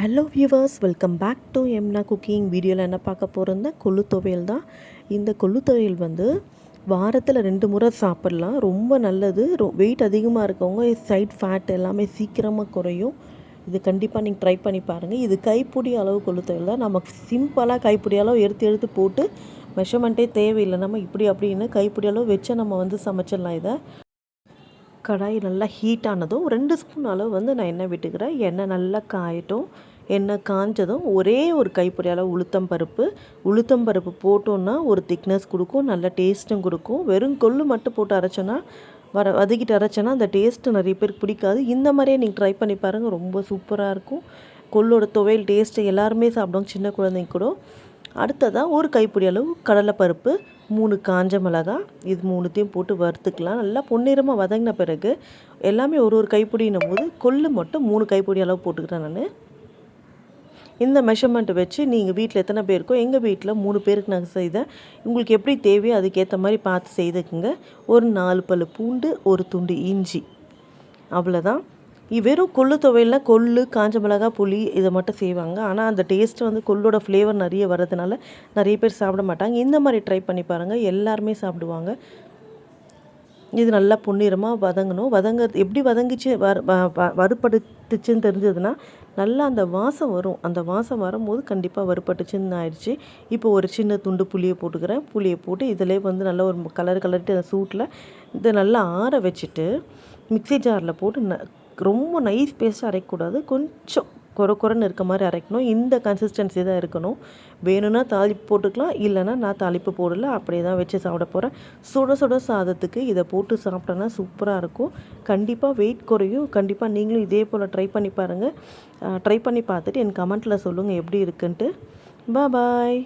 Hello viewers welcome back to எம்னா cooking வீடியோவில் என்ன பார்க்க போகிறோம்னா கொள்ளு துவையல் தான். இந்த கொள்ளு துவையல் வந்து வாரத்தில் ரெண்டு முறை சாப்பிட்லாம். ரொம்ப நல்லது. ரொ வெயிட் அதிகமாக இருக்கவங்க சைட் ஃபேட் எல்லாமே சீக்கிரமாக குறையும். இது கண்டிப்பாக நீங்கள் ட்ரை பண்ணி பாருங்கள் இது கைப்பிடி அளவு கொள்ளு துவையல் தான். நமக்கு சிம்பிளாக கைப்பிடி அளவு எடுத்து எடுத்து போட்டு மெஷர்மெண்ட்டே தேவையில்லை. நம்ம இப்படி அப்படின்னு கைப்பிடி அளவு வச்சு நம்ம வந்து சமைச்சிடலாம் இதை. கடாய் நல்லா ஹீட் ஆனதும் ரெண்டு ஸ்பூன் அளவு வந்து நான் எண்ணெய் விட்டுக்கிறேன். எண்ணெய் நல்லா காயட்டும். எண்ணெய் காஞ்சதும் ஒரே ஒரு கைப்பிடி அளவு உளுத்தம் பருப்பு. உளுத்தம் பருப்பு போட்டோன்னா ஒரு திக்னஸ் கொடுக்கும் நல்ல டேஸ்ட்டும் கொடுக்கும். வெறும் கொள்ளு மட்டும் போட்டு அரைச்சோன்னா வர வதக்கிட்டு அரைச்சோன்னா அந்த டேஸ்ட்டு நிறைய பேருக்கு பிடிக்காது. இந்த மாதிரியே நீங்கள் ட்ரை பண்ணி பாருங்கள் ரொம்ப சூப்பராக இருக்கும். கொள்ளோட துவையல் டேஸ்ட்டு எல்லாருமே சாப்பிடுவாங்க சின்ன குழந்தைங்க கூட. அடுத்ததாக ஒரு கைப்பிடி அளவு கடலைப்பருப்பு மூணு காஞ்ச மிளகா இது மூணுத்தையும் போட்டு வறுத்துக்கலாம். நல்லா பொன்னிறமாக வதங்கின பிறகு எல்லாமே ஒரு ஒரு கைப்பிடினும் போது கொள்ளு மட்டும் மூணு கைப்பிடி அளவு போட்டுக்கிறேன் நான். இந்த மெஷர்மெண்ட் வச்சு நீங்கள் வீட்டில் எத்தனை பேருக்கோ எங்கள் வீட்டில் மூணு பேருக்கு நாங்கள் செய்தேன் உங்களுக்கு எப்படி தேவையோ அதுக்கேற்ற மாதிரி பார்த்து செய்துக்குங்க. ஒரு நாலு பல் பூண்டு ஒரு துண்டு இஞ்சி. அவ்வளோதான் வெறும் கொள்ளு துவையில் கொள்ளு காஞ்ச மிளகா புளி இதை மட்டும் செய்வாங்க. ஆனால் அந்த டேஸ்ட்டு வந்து கொள்ளோட ஃப்ளேவர் நிறைய வர்றதுனால நிறைய பேர் சாப்பிட மாட்டாங்க. இந்த மாதிரி ட்ரை பண்ணி பாருங்கள் எல்லாருமே சாப்பிடுவாங்க. இது நல்லா பொன்னிறமாக வதங்கணும். வதங்க எப்படி வதங்கிச்சு வறுப்படுத்துச்சுன்னு தெரிஞ்சதுன்னா நல்லா அந்த வாசம் வரும். அந்த வாசம் வரும்போது கண்டிப்பாக வறுப்பட்டுச்சுன்னு ஆயிடுச்சு. இப்போ ஒரு சின்ன துண்டு புளியை போட்டுக்கிறேன். புளியை போட்டு இதிலே வந்து நல்லா ஒரு கலர் கலர்ட்டு அந்த சூட்டில் இதை நல்லா ஆற வச்சுட்டு மிக்சி ஜாரில் போட்டு ந ரொம்ப நைஸ் பேஸ்ட்டாக அரைக்கக்கூடாது. கொஞ்சம் குறை குறைன்னு இருக்க மாதிரி அரைக்கணும். இந்த கன்சிஸ்டன்சி தான் இருக்கணும். வேணும்னா தாளிப்பு போட்டுக்கலாம். இல்லைனா நான் தாளிப்பு போடல. அப்படியே தான் வச்சு சாப்பிட போகிறேன் சுட சுட சாதத்துக்கு இதை போட்டு சாப்பிட்டோன்னா சூப்பராக இருக்கும். கண்டிப்பாக வெயிட் குறையும். கண்டிப்பாக நீங்களும் இதே போல் ட்ரை பண்ணி பாருங்கள் ட்ரை பண்ணி பார்த்துட்டு என் கமெண்ட்டில் சொல்லுங்கள் எப்படி இருக்குன்ட்டு. பாய்